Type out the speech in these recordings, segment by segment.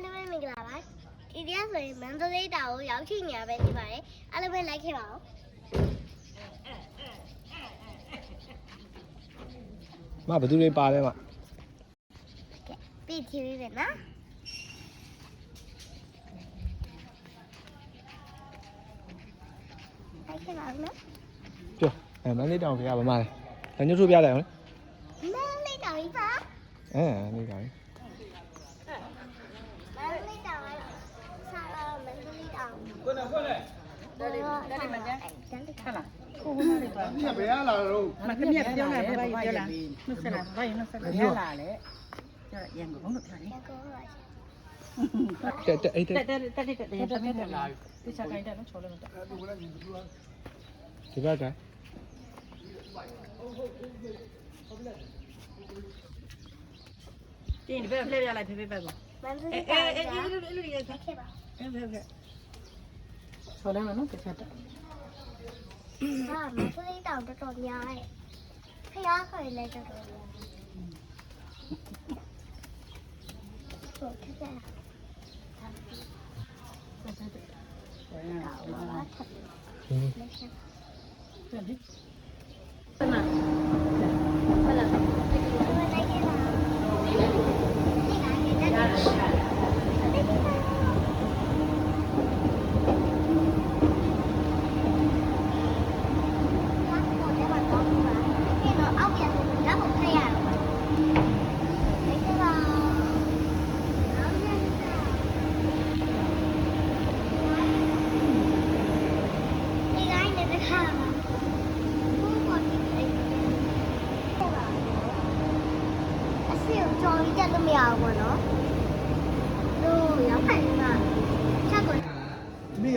အားလုံးပဲမင်္ဂလာပါဒီတရားဆိုရင်မန္တလေးတောင်ကိုရောက်ရှိနေရပဲနေပါတယ်အားလုံးပဲလိုက်ခဲ့ပါဦးမဘယ်သူတွေပါလဲမပြီးချီပြီပဲနော်လိုက်ခဲ့ပါဦးနော်ပြောအဲမန္တလေးတောင်ဖေကဘာမှလဲလက်ညှိုးထိုးပြလိုက်အောင်လေမန္တလေးတောင်ကြီးပါအဲမန္တလေးတောင်မ လိုက်ပါကြာဟုတ်လားကိုဟိုလေးပါ။ညဘယ်လာတော့မကမြက်ပြောလိုက်ပါပြောလား။နှုတ်ဆက်လာဘာရင်နှုတ်ဆက်လာလာလေ။ကြောက်ရန်ကုန်လို့ပြောနေ။တက်တက်အဲ့တက်တက်တက်တက်တက်တက်တက်လာ။တိချာကိုင်းတက်နော်ချောလို့မတက်။ဒီဘက်ကတင်ဒီဘက်ဖလက်ပြလိုက်ဖေဖေဘက်ကို။အေးအေးအေးလူလူလူလူရိုက်ခဲ့ပါ။အေးဖေဖေ။ छोले में ना कैसे था ถ้ามาช่วยเต่าจะโดนย้ายพี่ย้ายเคยเลยจะโดนย้ายโดดที่แก เก่าว่าถัด Nah.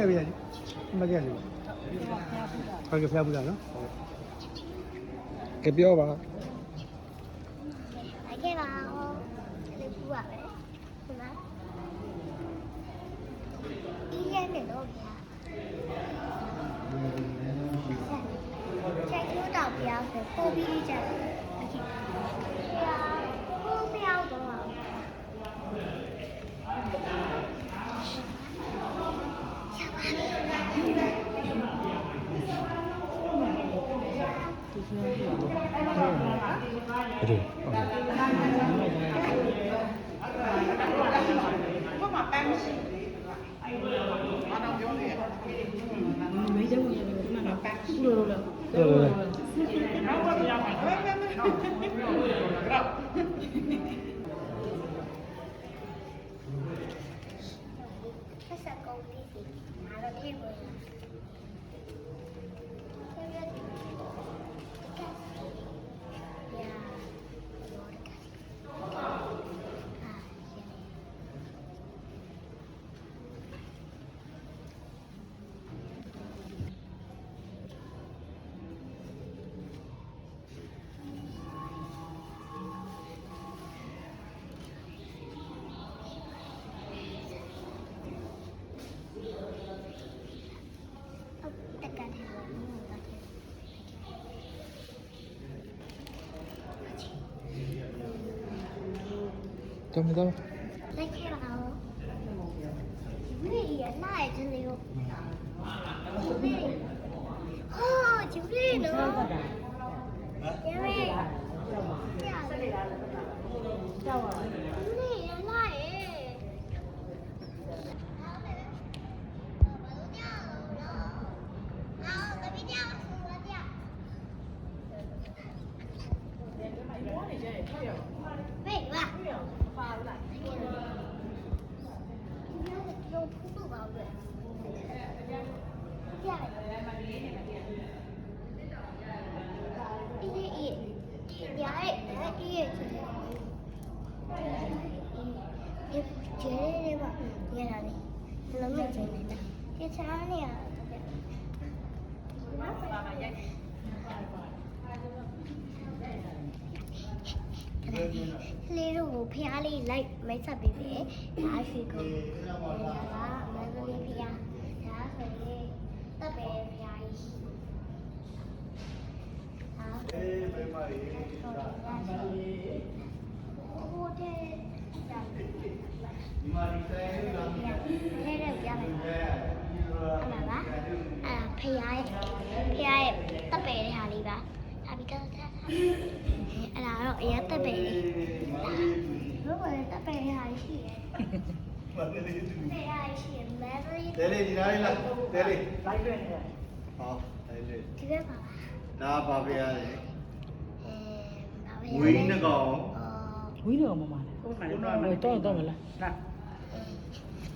ခဲ့ပြရစီမခဲ့စီဟုတ်ကဲ့ဖျားဘူးလားနော်ကပြောပါအခဲ့ပါဟောလေးကူပါပဲဟုတ်လားဒီရနေတော့ဗျာချက်လို့တော့ဗျာဆိုပို့ပြီးကြတယ် 对。对对对。Hãy subscribe cho kênh Ghiền Mì Gõ Để không bỏ lỡ 得唔得？你企下咯。咩？那也真。 လုံးလုံးချိန်နေတာတခြားနေရာတော့ပြလေးတို့ကိုဖျားလေးလိုက်မိတ်ဆက်ပေးပြီးအားရှိကိုနေရာကမန္တလေးဖျား ဟိုတဲ့ထဲထဲပြမယ်အမပါအာဖယားရဲ့ဖယားရဲ့တပ်ပယ်တဲ့ဟာလေးပါဒါပြီးတော့အဲ့ဒါတော့အရင်တပ်ပယ်လေးဘယ်လိုတပ်ပယ်တဲ့ဟာရှိရဲတပ်ပယ်တဲ့ဟာရှိရဲ memory တဲလေးဒီနားလေးလားတဲလေးလိုက်ရွက်နေတယ်ဟောတဲလေးဒီဘက်ပါဒါပါဖရားလေအဲဘာပဲဝင်းနှကောင်ဝီးတော့မမလား ဟုတ်ပါတော့တော့တော့မလားလာ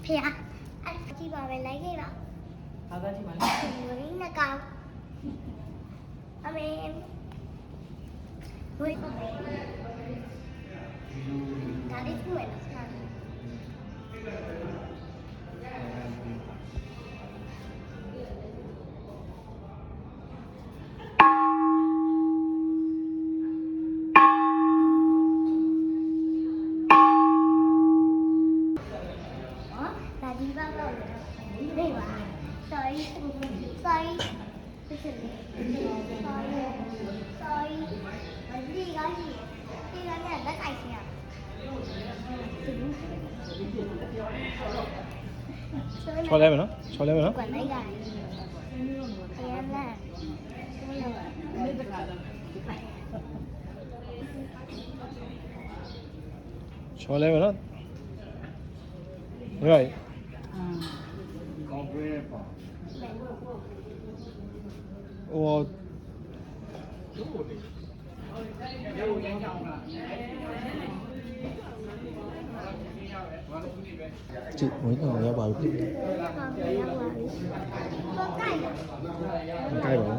ဖယားအဲ့ကြည့်ပါပဲလိုက်ခဲ့ပါဘာသာကြည့်ပါလားဝင်းနှကောင်အမေဝင်းဒါလေးဖွင့်လာစ Sorry. Sorry. Sorry. 네가 시. 네가 해. 나 가시야. Söyle mi lan? Söyle mi lan? Söyle mi lan? Yok. 我。chị mới ngồi ra bờ con cay bỏ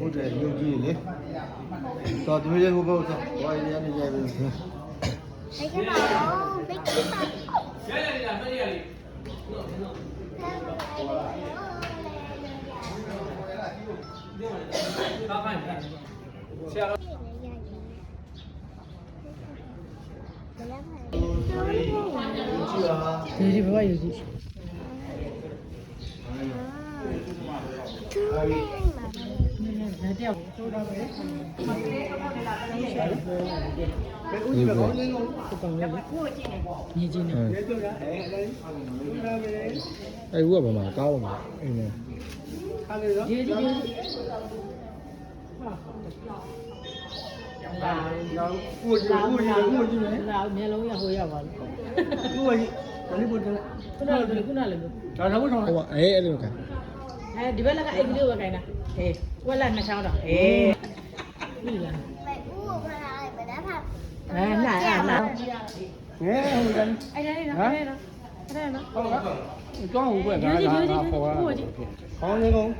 hỗ trợ nhiều gì nhé cho chúng tôi vô vô cho coi đi ăn về mình thấy cái nào biết cái nào 他看你看。谢了。游戏啊，游戏不玩游戏。你不？不帮了。你进来。嗯。哎，我不嘛，搞我嘛，哎呀。 လိုပုံပုံလေးညီချင်းနေရေတော့အဲအဲဒါပဲအဲ့ဘူးကဘာမှကောင်းပါမအင်းနဲ့ခါလေတော့ဒီဒီဒီလာရောကိုကြီးကိုကြီးကိုကြီးလေလာမျက်လုံးရဟိုရပါလို့ကိုကြီးဒါလေးပို့တယ်ခုနကခုနလည်းဒါတော့ဘုံဟိုကအေးအဲ့လိုကအဲဒီဘက်ကအဲ့ဒီလိုပဲခိုင်းတာဟေးဝက်လက်နှစ်ချောင်းတော့ဟေးပြီလားမဦးကိုခလာလိုက်မလားဖာအဲနားနားငဲဟိုတန်းအဲ့ဒါလေးနော်အဲ့ဒါနော်အဲ့ဒါနော်ဟုတ်ကဲ့ကြောင်းဟုတ်ကဲ့ဒါဒါပေါ်ပါခေါင်းလေးကောင်